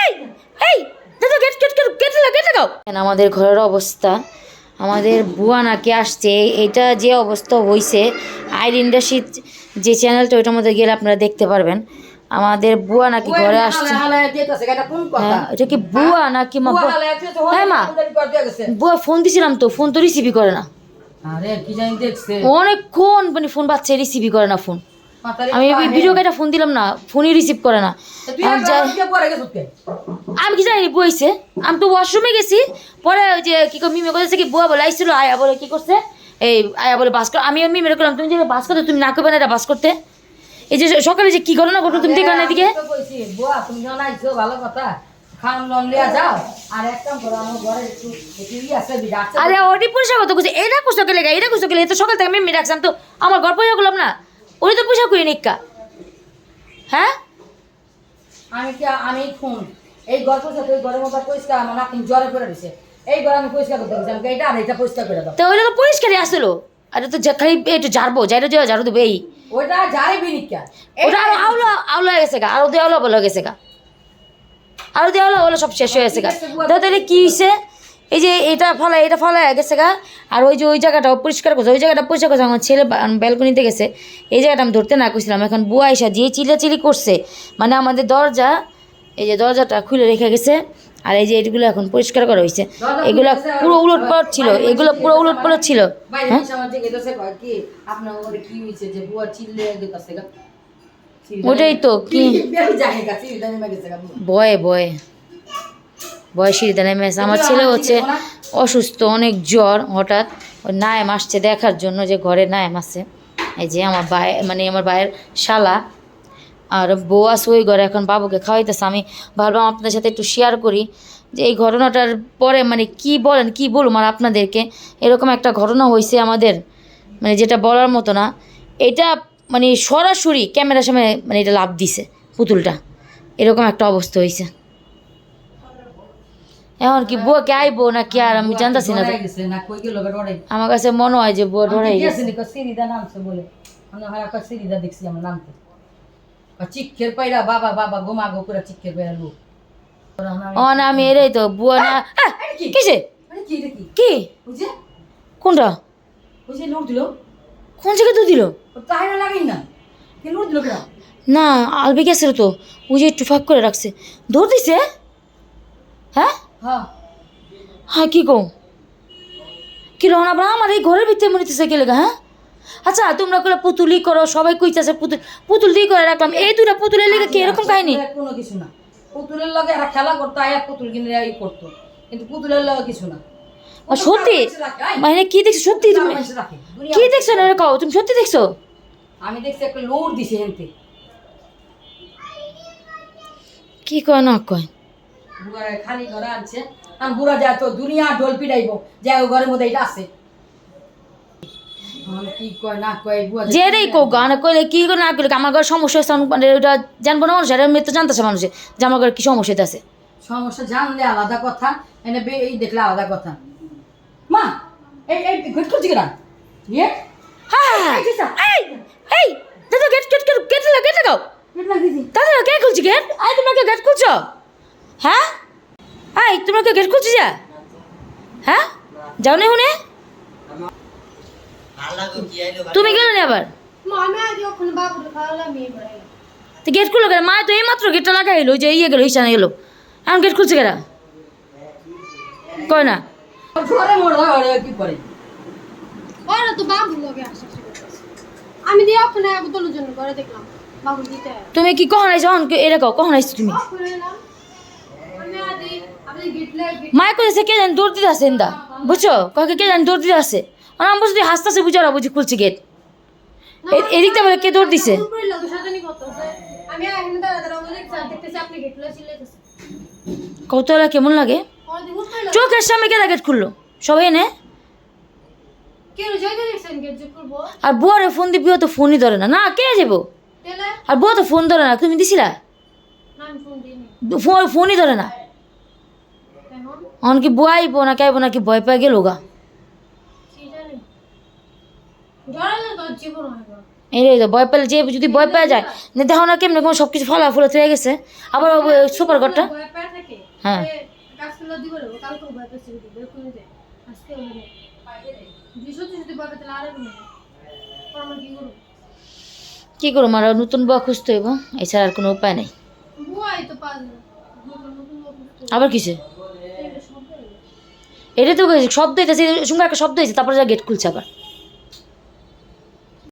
এই এই দাদা গেট গেট গেট গেট লাগা গেট লাগাও আমাদের ঘরের অবস্থা? আমাদের বুয়া নাকি আসছে এটা যে অবস্থা হয়েছে আইরিনডা শীত যে চ্যানেলটা ওইটার মধ্যে গেলে আপনারা দেখতে পারবেন। আমাদের বুয়া নাকি ঘরে আসছে। হ্যাঁ এটা কি বুয়া নাকি মা হ্যাঁ মা বুয়া ফোন দিছিলাম তো ফোন তো রিসিভই করে না। অনেকক্ষণ মানে ফোন বাচ্চা রিসিভই করে না ফোন। আমি ওই ভিডিও কেটে ফোন দিলাম না ফোনই রিসিভ করে না। আমি কে? আমি জানি বইছে আমি তো ওয়াশরুমে গেছি পরে ওই যে কি মিমে বলেছে কি বুয়া বলে আইছিল আয়া বলে কি করছে? এই আয়া বলে বাস কর আমি মিমে করলাম তুমি যে বাস করতে তুমি না করবে না এটা বাস করতে? এই যে সকালে যে কি ঘটনা ঘটলো তুমি দেখলে না এদিকে? বুয়া তুমি যখন আইছো ভালো কথা। আর পয়সা কত করছে এটা কুসো কেলে গা এটা কুসো কেলে তো সকাল থেকে মিমি রাখছিলাম তো আমার ঘর পয়সা করলাম না। ওই তো পয়সা করি নিকা হ্যাঁ? আমি কি আমি খুন। এই পয়সা তো এই ঘরের মধ্যে পরিষ্কার আমার নাকি জ্বরে পড়ে দিছে এই ঘর আমি পরিষ্কার করতে গেছিলাম এইটা আর এটা পরিষ্কার করে দাও। তো ওইটা তো পরিষ্কারই আসলো। আরে তো খালি একটু ঝাড়বো যাইটা যাওয়া ঝাড়ু দেবে এই ওইটা যারে বিনিকা ওটা আরও আউলা আউলা হয়ে গেছে গা। আরও আউলা বলে গেছে গা। আরও আউলা বলে সব শেষ হয়ে গেছে গা। তাহলে কি হয়েছে এই যে এটা ফলা এটা ফলা গেছে গা। আর ওই যে ওই জায়গাটা পরিষ্কার করছে ওই জায়গাটা পরিষ্কার করছে আমার ছেলে ব্যালকনিতে গেছে। এই জায়গাটা আমি ধরতে না করছিলাম এখন বুয়া এসা যে চিলাচিলি করছে মানে আমাদের দরজা এই যে দরজাটা খুলে রেখে গেছে আর এই যে এগুলো এখন পরিষ্কার করা হয়েছে। এগুলো পুরো উলট পালট ছিল এগুলো পুরো উলট পালট ছিল। ওটাই তো কি? ভয়ে ভয়ে। ভয়ে সিঁড়িতে নেমে আমার ছেলে হচ্ছে অসুস্থ, অনেক জ্বর হঠাৎ। নায়েম আসছে দেখার জন্য যে ঘরে নায়েম আছে। এই যে আমার ভাই মানে আমার ভাইয়ের শালা। আর বউ আছে ওই ঘরে, এখন বাবুকে খাওয়াইতেছে। আমি ভাবলাম আপনাদের সাথে একটু শেয়ার করি যে এই ঘটনাটার পরে মানে কি বলেন, কি বলুম আর আপনাদেরকে? এরকম একটা ঘটনা হয়েছে আমাদের মানে যেটা বলার মতো না। এটা মানে সরাসরি ক্যামেরার সামনে মানে এটা লাভ দিছে পুতুলটা। এরকম একটা অবস্থা হয়েছে এখন কি বুয়াকে আইবো না কি আর আমি জানতাছি না আমার কাছে মনে হয় যে বুয়া ধরে গেছে। নি সিরিদা নামছে বলে। আমরা সিরিদা দেখছি আমরা নামতে। কয় চিক্কের পাইরা বাবা বাবা গোমা গো করে চিক্কের পাইরা লোক। ও না আমি এরাই তো বুয়া না। কিসে? কি কি? বুঝে কোনটা? বুঝে লোক দিল। কোন জায়গায় তো দিল? না লাগাই না। কি লোক দিল না আলবি গেছিল তো। ওই যে একটু ফাঁক করে রাখছে। দৌড় দিছে হ্যাঁ? হ্যাঁ। কি কো কি রহনা বলা আমার এই ঘরের ভিতরে কে লেগা হ্যাঁ? আচ্ছা তোমরা করে পুতুলি করো সবাই কইতাছে পুতুল পুতুল দিয়ে করে রাখলাম। এই দুটা পুতুলের লেগে কি এরকম কাহিনি? কোনো কিছু না। পুতুলের লগে এরা খেলা করতো আয়া পুতুল কিনে ই করতো। কিন্তু পুতুলের লগে কিছু না। সত্যি? মানে কি দেখছ? সত্যি তুমি? কি দেখছ না কও তুমি সত্যি দেখছ? আমি দেখছি একটা লোড দিছে হেনতে। কি কয় না কয়? বুড়ার খালি ঘরে আনছে। আর বুড়া যায় তো দুনিয়া ঢোল পিটাইবো যায় ও ঘরের মধ্যে এটা আছে। কি গান কইলে করে না কইলে আমার ঘরে সমস্যা হচ্ছে মানে জানব না মানুষ জানতেছে মানুষে যে আমার ঘরে কি সমস্যা আছে। সমস্যা জানলে আলাদা কথা এনে এই দেখলে আলাদা কথা। মা এই এই ঘুট করছি কেনা? নিয়ে হ্যাঁ এই এই দাদা গেট গেট গেট গেট লাগা গেট লাগাও দাদা কে খুলছি গেট? আই তোমরা কে গেট খুলছো? হ্যাঁ? আই তোমরা কে গেট খুলছি যা। হ্যাঁ? যাও না হুনে। তুমি গেলে নি আবার। তো গেট খুলো কেন? মা তো এই মাত্র গেটটা লাগাই এলো ওই যে ইয়ে গেলো ইসানে গেলো। এখন গেট খুলছে কেনা কয় না। আমি দিয়ে ওখানে জন্য দেখলাম তুমি কি কখন আইছো? অন এটা কও কখন আইছো তুমি? মায় কইছে কে জানি দৌড় দিতে আসে ইন্দা। বুঝছ? কয়েকে কে জানি দৌড় দিতে আসে। আর আমি বুঝলি হাসতেছে বুঝো ওরা বুঝি খুলছে গেট এদিকটা বলে কে দৌড় দিছে? কৌতলা কেমন লাগে? দি চোখের সামনে কে গেট খুললো? সবাই নে আর বুয়ারে ফোন দিবি তো ফোনই ধরে না। না কে যাব আর বুয়া তো ফোন ধরে না তুমি দিছিলা? ফোন ফোন ফোনই ধরে না। এখন অন কি বুয়া আইবো না কে আইবো নাকি ভয় পেয়ে গেল গা। এই তো ভয় পেলে যে যদি ভয় পেয়ে যায় না দেখো না কেমনি কোনো সব কিছু ফলা ফুলে হয়ে গেছে। আবার সুপার ঘরটা। হ্যাঁ। কি করো মারা নতুন বয়া খুঁজতে হইব এছাড়া আর কোনো উপায় নেই। আবার কিসে? এটা তো শব্দ হইতেছে সঙ্গে একটা শব্দ হয়েছে তারপরে যা গেট খুলছে আবার।